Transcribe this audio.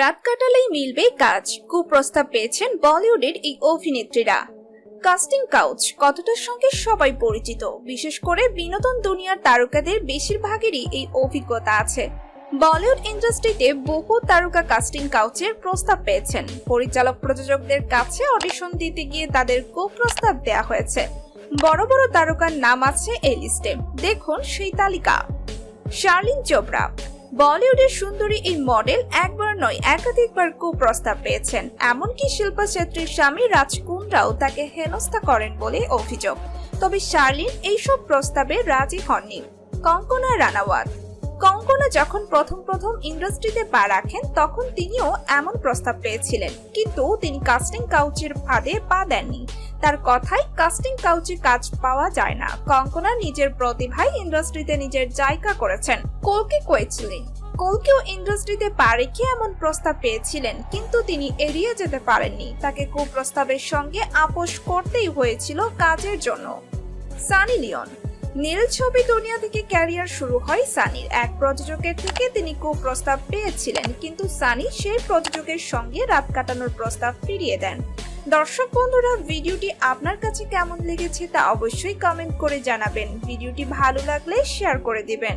রাত কাটালেই মিলবে কাজ। কুপ্রস্তাব পেয়েছেন বলিউডের এই অভিনেত্রীরা। কাস্টিং কাউচ কথাটার সঙ্গে সবাই পরিচিত? বিশেষ করে বিনোদন দুনিয়ার তারকাদের বেশিরভাগেরই এই অভিজ্ঞতা আছে। বলিউড ইন্ডাস্ট্রিতে বহু তারকা কাস্টিং কাউচের প্রস্তাব পেয়েছেন। পরিচালক প্রযোজকদের কাছে অডিশন দিতে গিয়ে তাদের কুপ্রস্তাব দেওয়া হয়েছে। বড় বড় তারকার নাম আছে এই লিস্টে। দেখুন সেই তালিকা। শার্লিন চোপড়া বলিউডের সুন্দরী এই মডেল একবার নয়, একাধিকবার কুপ্রস্তাব পেয়েছেন। এমনকি শিল্পা ছেত্রীর স্বামী রাজকুন্ডরাও তাকে হেনস্থা করেন বলে অভিযোগ। তবে শার্লিন এইসব প্রস্তাবে রাজি হননি। কঙ্কনা রানাওয়াত কঙ্কনা যখন প্রথম প্রথম ইন্ডাস্ট্রিতে পা রাখেন, তখন তিনিও এমন প্রস্তাব পেয়েছিলেন। কিন্তু তিনি কাস্টিং কাউচের ফাঁদে পা দেননি। তার কথায় কাস্টিং কাউচে কাজ পাওয়া যায় না। কঙ্কনা নিজের প্রতিভায় ইন্ডাস্ট্রিতে নিজের জায়গা করেছেন। কলকে কয়েছিলেন কলকেও ইন্ডাস্ট্রিতে পা রেখে এমন প্রস্তাব পেয়েছিলেন, কিন্তু তিনি এড়িয়ে যেতে পারেননি। তাকে কুপ্রস্তাবের সঙ্গে আপোষ করতেই হয়েছিল কাজের জন্য। সানি লিওন নীল ছবি দুনিয়া থেকে ক্যারিয়ার শুরু হয় সানির। এক প্রযোজকের থেকে তিনি কুপ্রস্তাব পেয়েছিলেন, কিন্তু সানি সেই প্রযোজকের সঙ্গে রাত কাটানোর প্রস্তাব ফিরিয়ে দেন। দর্শক বন্ধুরা, ভিডিওটি আপনার কাছে কেমন লেগেছে তা অবশ্যই কমেন্ট করে জানাবেন। ভিডিওটি ভালো লাগলে শেয়ার করে দিবেন।